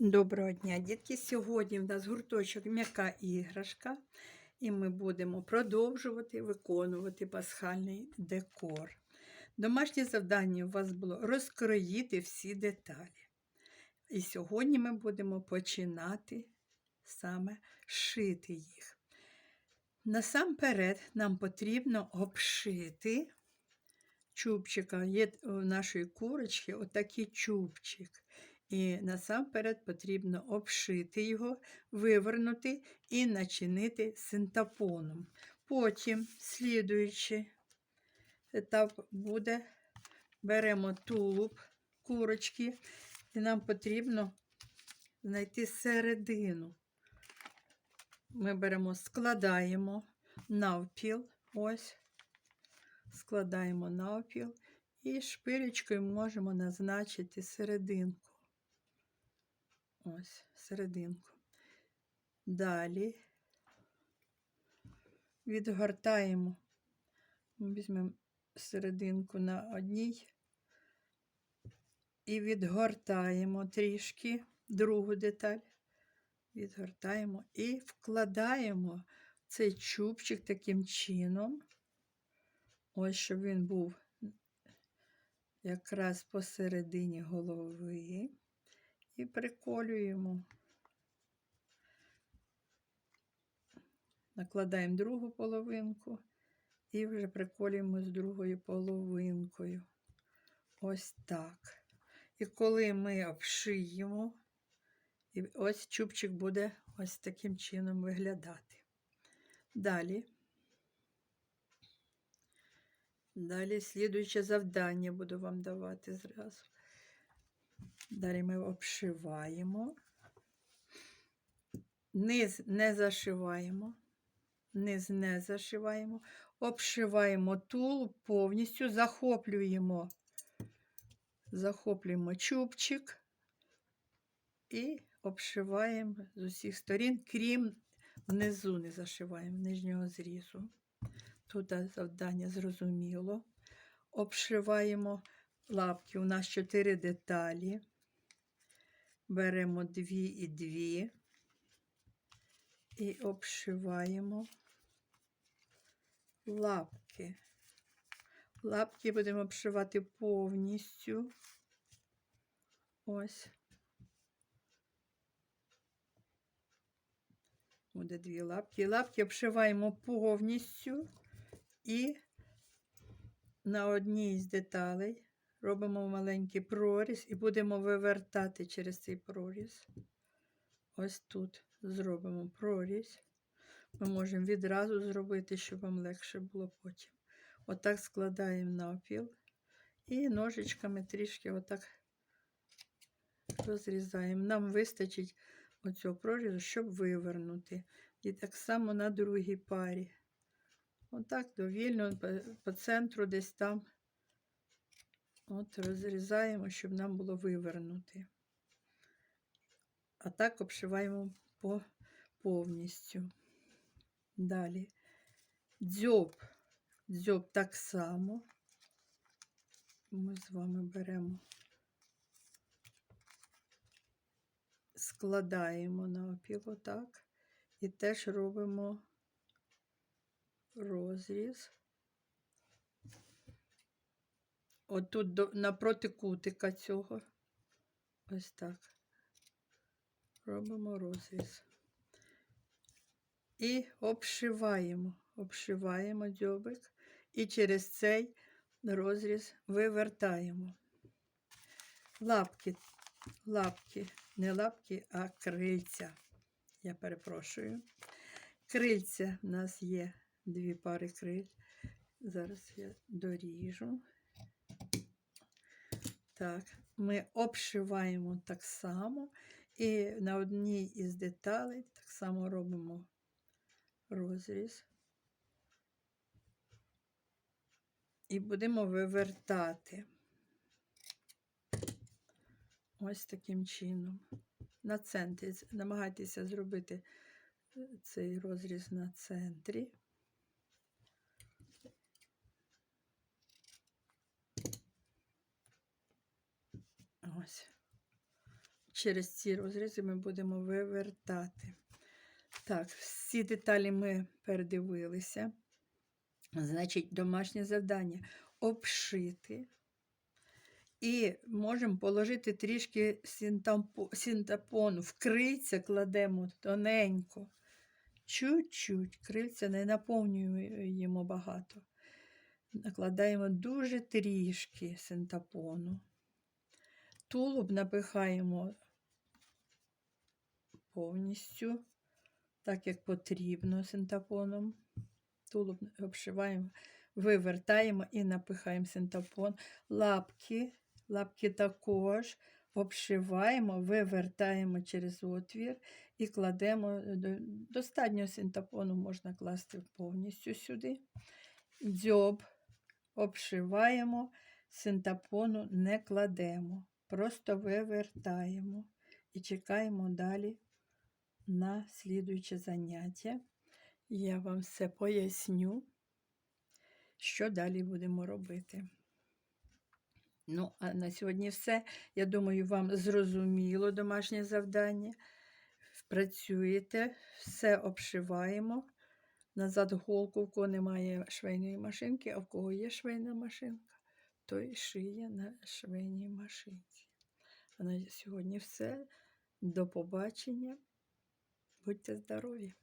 Доброго дня, дітки! Сьогодні в нас гурточок м'яка іграшка, і ми будемо продовжувати виконувати пасхальний декор. Домашнє завдання у вас було розкроїти всі деталі. І сьогодні ми будемо починати саме шити їх. Насамперед нам потрібно обшити чубчика. Є у нашої курочки отакий чубчик. І насамперед потрібно обшити його, вивернути і начинити синтапоном. Потім, слідуючий етап буде, беремо тулуб курочки, і нам потрібно знайти середину. Ми беремо, складаємо навпіл, ось, складаємо навпіл і шпилечкою можемо назначити серединку. Ось, серединку. Далі відгортаємо, візьмемо серединку на одній і відгортаємо трішки другу деталь. Відгортаємо і вкладаємо цей чубчик таким чином, ось щоб він був якраз посередині голови і приколюємо. Накладаємо другу половинку і вже приколюємо з другою половинкою. Ось так. І коли ми обшиємо, і ось чубчик буде ось таким чином виглядати. Далі. Далі слідуюче завдання буду вам давати зразу. Далі ми обшиваємо, низ не зашиваємо, низ не зашиваємо, обшиваємо тулуб повністю, захоплюємо, захоплюємо чубчик і обшиваємо з усіх сторін, крім внизу не зашиваємо нижнього зрізу. Тут завдання зрозуміло. Обшиваємо лапки. У нас чотири деталі. Беремо дві і дві і обшиваємо лапки. Лапки будемо обшивати повністю. Ось. Буде дві лапки. Лапки обшиваємо повністю і на одній з деталей робимо маленький проріз і будемо вивертати через цей проріз. Ось тут зробимо проріз. Ми можемо відразу зробити, щоб вам легше було потім. Отак складаємо навпіл і ножичками трішки отак розрізаємо. Нам вистачить оцього прорізу, щоб вивернути. І так само на другій парі. Отак довільно по центру десь там От розрізаємо, щоб нам було вивернути. А так обшиваємо по повністю. Далі дзьоб. Дзьоб так само. Ми з вами беремо, складаємо на опіл отак і теж робимо розріз. Отут до, напроти кутика цього. Ось так. Робимо розріз. І обшиваємо, обшиваємо дзьобик і через цей розріз вивертаємо. Лапки, лапки, не лапки, а крильця. Я перепрошую. Крильця в нас є дві пари криль. Зараз я доріжу. Так, ми обшиваємо так само, і на одній із деталей так само робимо розріз. І будемо вивертати ось таким чином. На центрі. Намагайтеся зробити цей розріз на центрі. Ось. через ці розрізи ми будемо вивертати. Так, всі деталі ми передивилися. Значить, домашнє завдання обшити. І можемо положити трішки синтапону. В крильця кладемо тоненько. Чуть-чуть. Крильця не наповнюємо багато. Накладаємо дуже трішки синтапону. Тулуб напихаємо повністю, так як потрібно синтапоном. Тулуб обшиваємо, вивертаємо і напихаємо синтапон. Лапки, лапки також обшиваємо, вивертаємо через отвір і кладемо. до- Достатньо синтапону можна класти повністю сюди. Дзьоб обшиваємо, синтапону не кладемо, просто вивертаємо і чекаємо далі на слідуюче заняття. Я вам все поясню, що далі будемо робити. Ну, а на сьогодні все. Я думаю, вам зрозуміло домашнє завдання. Працюєте, все обшиваємо. Назад голку, в кого немає швейної машинки, а в кого є швейна машинка, той шиє на швейній машинці. А на сьогодні все. До побачення. Будьте здорові!